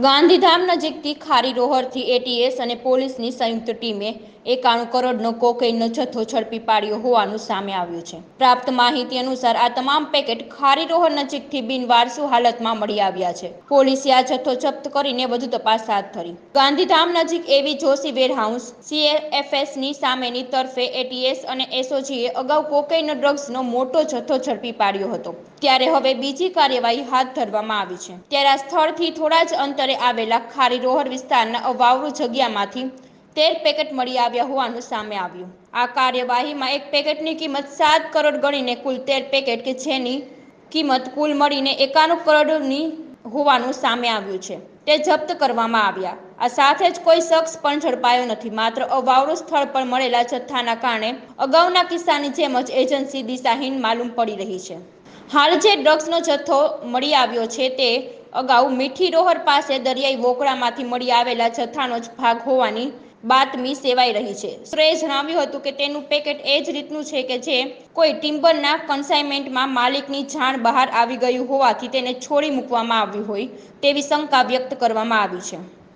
ગાંધીધામ નજીકથી ખારી રોહરથી એટીએસ અને પોલીસની સંયુક્ત ટીમે એકાણું કરોડનો કોકેઈનનો જથ્થો ઝડપી પાડ્યો હોવાનું સામે આવ્યું છે. પ્રાપ્ત માહિતી અનુસાર આ તમામ પેકેટ ખારી રોહર નજીકથી બિનવારસુ હાલતમાં મળી આવ્યા છે. પોલીસે આ જથ્થો જપ્ત કરીને વધુ તપાસ હાથ ધરી. ગાંધીધામ નજીક એવી જોશી વેરહાઉસ સીએફએસની સામેની તરફે એટીએસ અને એસઓજીએ અગાઉ કોકેઈન ડ્રગ્સનો મોટો જથ્થો ઝડપી પાડ્યો હતો. ત્યારે હવે બીજી કાર્યવાહી હાથ ધરવામાં આવી છે. ત્યારે આ સ્થળથી થોડા જ અંતરે આવેલા ખારી રોહર વિસ્તારના અવાવરુ જગ્યામાંથી તેર પેકેટ મળી આવ્યા હોવાનું સામે આવ્યું. આ કાર્યવાહીમાં એક પેકેટની કિંમત સાત કરોડ ગણીને કુલ તેર પેકેટ કે જેની કિંમત કુલ મળીને એકાણું કરોડની હોવાનું સામે આવ્યું છે. તે જપ્ત કરવામાં આવ્યા. આ સાથે જ કોઈ શખ્સ પણ ઝડપાયો નથી. માત્ર અવાવરું સ્થળ પર મળેલા જથ્થાના કારણે અગાઉના કિસ્સાની જેમ જ એજન્સી દિશાહીન માલુમ પડી રહી છે. હાલ જે ડ્રગ્સનો જથ્થો મળી આવ્યો છે તે અગાઉ મીઠી રોહર પાસે દરિયાઈ વોકળામાંથી મળી આવેલા જથ્થાનો જ ભાગ હોવાની બાતમી સેવાઈ રહી છે. સૂત્રોએ જણાવ્યું હતું કે તેનું પેકેટ એ જ રીતનું છે કે જે કોઈ ટિમ્બરના કન્સાઇનમેન્ટમાં માલિકની જાણ બહાર આવી ગયું હોવાથી તેને છોડી મૂકવામાં આવ્યું હોય તેવી શંકા વ્યક્ત કરવામાં આવી છે.